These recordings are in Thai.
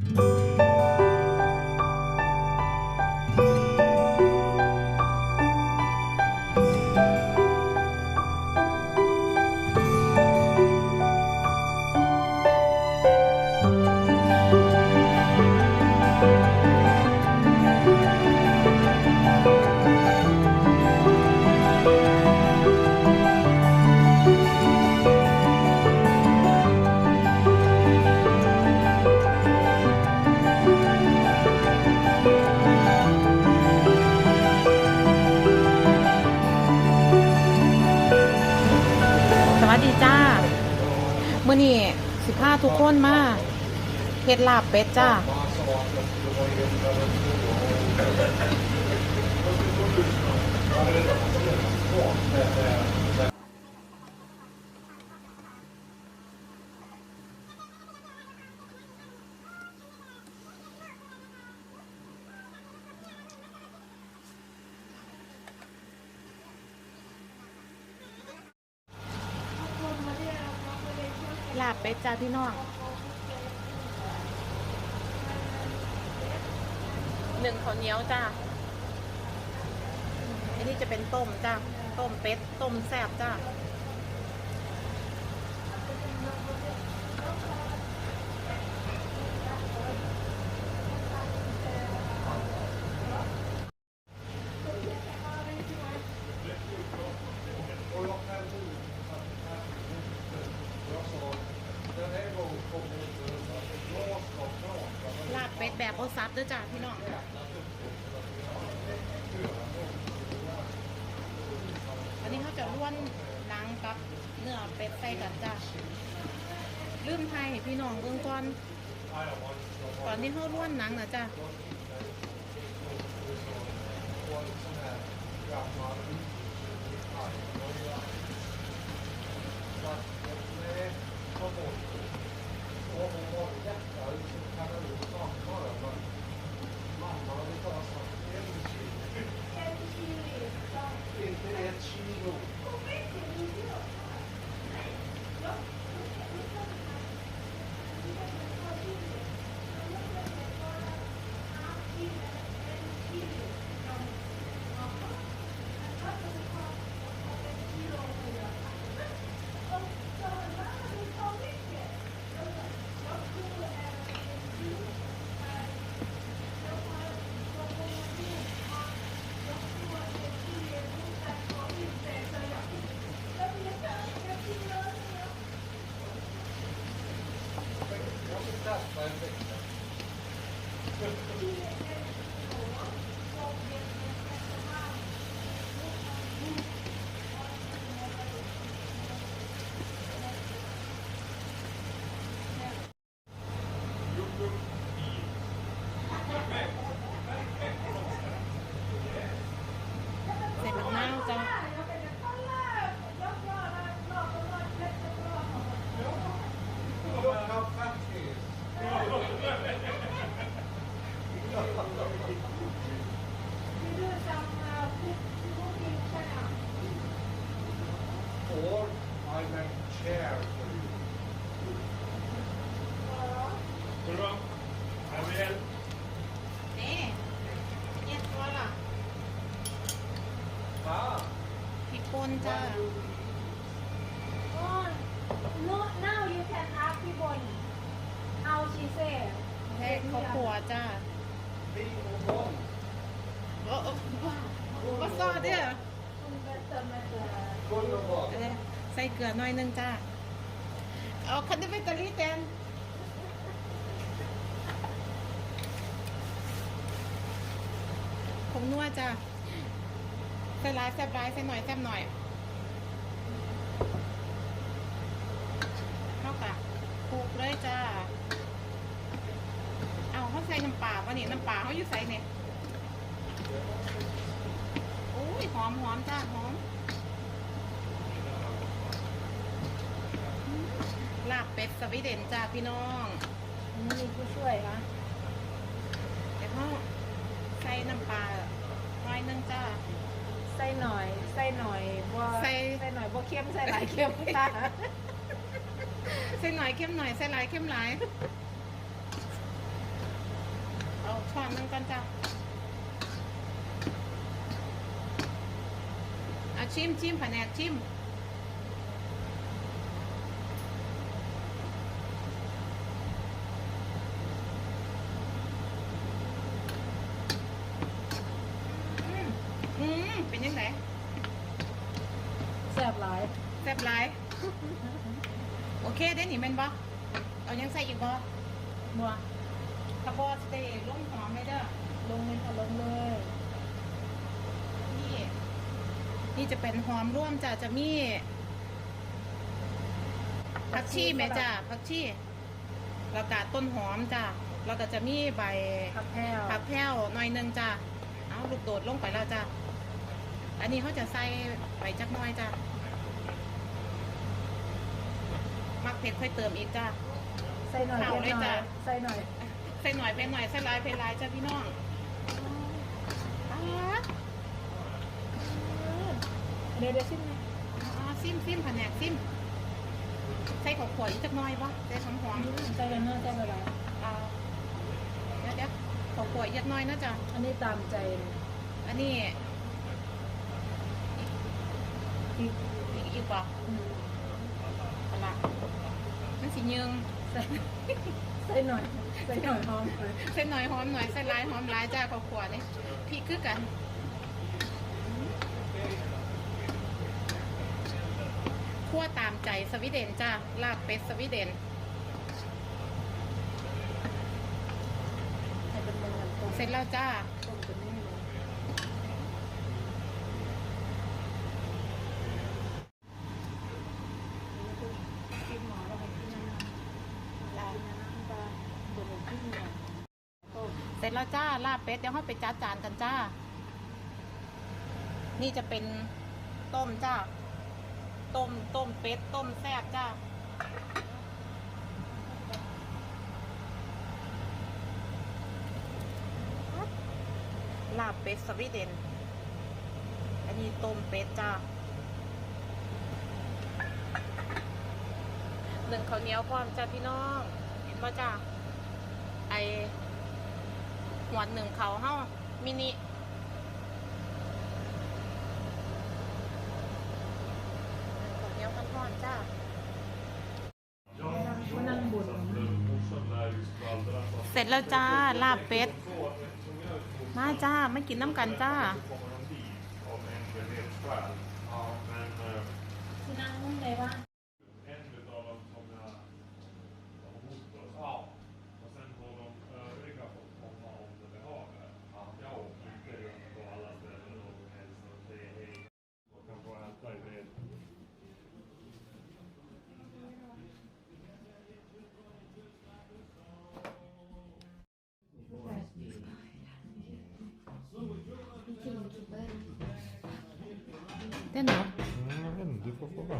ส วัสดีจ้าเมื่อนี้สิพาทุกคนมาเฮ็ดลาบเป็ดจ้า ลาบเป็ดจ้าพี่น้องหนึ่งข้าวเหนียวจ้าอันนี้จะเป็นต้มจ้าต้มเป็ดต้มแซ่บจ้า ลาบเป็ดแบบโอซับด้วยจ้าพี่น้องอันนี้เขาจะล้วนหนังกับเนื้อเป็ดใส่กันจ้าลืมไทยพี่น้องเบื้องก่อนตอนที่เขาล้วนหนังนะจ้ ข้อมูลโอ้โหเนี่ยเราใส่ Thank you. Chair หน่อยนึงจ้าเอาคันด้ไปตะลี่แตนผมนัวจ้าใส่ร้ายแซ่บร้ายใส่หน่อยแซ่บหน่อยเข้ากับคลุกเลยจ้าเอาเขาใส่น้ำปลาวะนี่น้ำปลาเขาอยู่ใส่เนี่ยอุ้ยหอมหอมจ้าหอม ลาบ เป็ดสวีเดนจ้าพี่น้องมีผู้ช่วยคะเดี๋ยวเขาใส่น้ำปลาหน้อยนึงจ้าใส่หน่อยใส่หน่อยบ่ใส่ใส่หน่อยบ่เค็มใส่หลายเค็มค่ะใส่หน่อยเข้มหน่อยใส่หลายเข้มหลายช้อนหนึงก่อนจ้ะเอาชิมชิมแผนกชิม อืมอืม เป็นยังไงแซ่บหลายแซ่บหลาย โอเคได้หนิแม่นบ่เอายังใส่อีกบ่บัวถ้าบ่สเตย์ลงหอมเลยเด้อลงเลยค่ะลงเลย นี่ นี่จะเป็นหอมร่วมจ้ะจะมีผักชีแม่จ้ะผักชีแล้วก็ต้นหอมจ้ะแล้วก็จะมีใบผักแพรวผักแพ้วหน่อยหนึงจ้ะเอาลูกโดดลงไปแล้วจ้ะ อันนี้เขาจะใส่ไปจักหน้อยจ้ะมักเผ็ดค่อยเติมอีกจ้ะ ใส่หน่อยเอาเลยหน่อจ้ะ ใส่หน่อย ใส่หน่อยเป็นหน่อยใส่หลายเป็นหลายจ้ะพี่น้องอ่าเดี๋ยวเดี๋ยวชิมนะอ่าซิมซิมแผนกซิมใส่ข้าวขวอีกจักหน่อยปะใส่หอมหอมใส่กันเนอะใส่กันหลายๆอ่าเดี๋ยวเดี๋ยวข้าวขวอีกจักหน่อยนะจ๊ะอันนี้ตามใจเลยอันนี้ อีกอีกอีกปะอืมอะไรมันสิยึงใส่ใส่หน่อยใส่หน่อยหอมเลยใส่หน่อยหอมหน่อยใส่ลายหอมลายจ้าข้าวขวนี่พี่คือกันคั่วตามใจสวีเดนจ้าลาบเป็ดสวีเดนให้เป็นเมืองกันตรงเสร็จแล้วจ้า ตรงเป็นนี่เลย กินหมอแล้วก็กินน้ำลายน้ำปลาบดขึ้นเนี่ยโอ้ เสร็ จแล้วจ้าลาบเป็ดเดี๋ยวเราไปจัดจานกันจ้า นี่จะเป็นต้มจ้า ต้มต้มเป็ดต้มแซ่บจ้าลาบเป็ดสวีเดน อันนี้ต้มเป็ดจ้าหนึ่งข้าวเหนียวพร้อมจ้าพี่น้อง เห็นป่ะจ้าไอ หัวหนึ่งเขาเฮ้ามินิข้าวเหนียวข้อนจ้าเสร็จแล้วจ้า ลาบเป็ด มาจ้า ไม่กินน้ำกันจ้า เต้นเหรอ Mm, jag vet inte, du får fråga.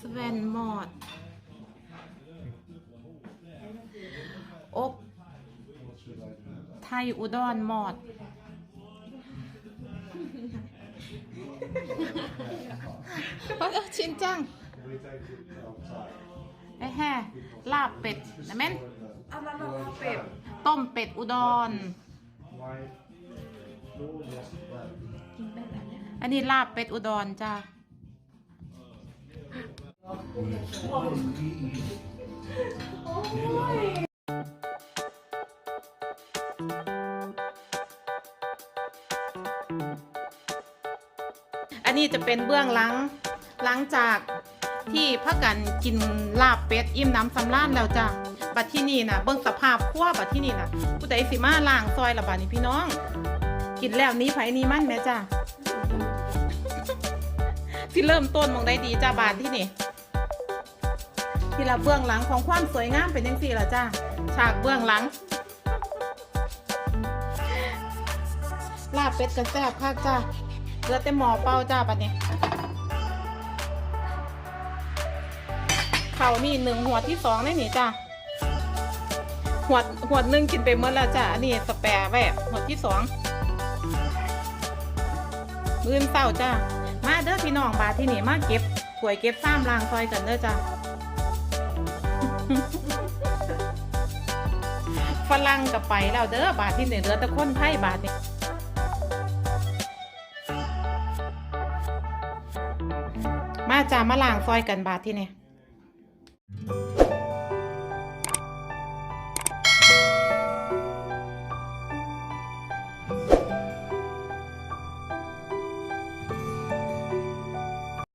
สเวนมอดอกไทยอุดรหมอดว่าเออชินจังไอ้แห่ลาบเป็ดนะแม่น เอามาลองเป็ด ต้มเป็ดอุดรกินเป็ด อันนี้ลาบเป็ดอุดรจ้าอันนี้จะเป็นเบื้องหลังหลังจากที่พักกันกินลาบเป็ดอิ่มน้ำสำราญแล้วจ้ะบัดที่นี่นะเบื้องสภาพครัวบัดที่นี่นะผู้ใดสิมาล่างซอยละบาดนี้พี่น้อง กินแล้วนี้ไผนี้มั่นแม่จ้ะที่เริ่มต้นมองได้ดีจ้าบานที่นี่ที่ละเบื้องหลังของความสวยงามเป็นยังสี่ละจ้าฉากเบื้องหลัง ลาบเป็ดกระแซบคักจ้าเหลือแต่หมอเป้าจ้าบัดนี้เขานี่หนึ่งหัวที่สองได้หนิจ้าหัวหัวหนึ่งกินไปเมื่อแล้วจ้าอันนี้สแปร์ไว้หัวที่สอง อื่นเศร้าจ้ามาเด้อพี่น้องบาที่นี่มาเก็บหวยเก็บซ้ำรางซอยกันเด้อจ้าฝรั่งกับไปแล้วเด้อบาทที่หนึ่เด้อตะคนไทยบาทนี่มาจ้ามาล่างซอยกันบาทที่นี่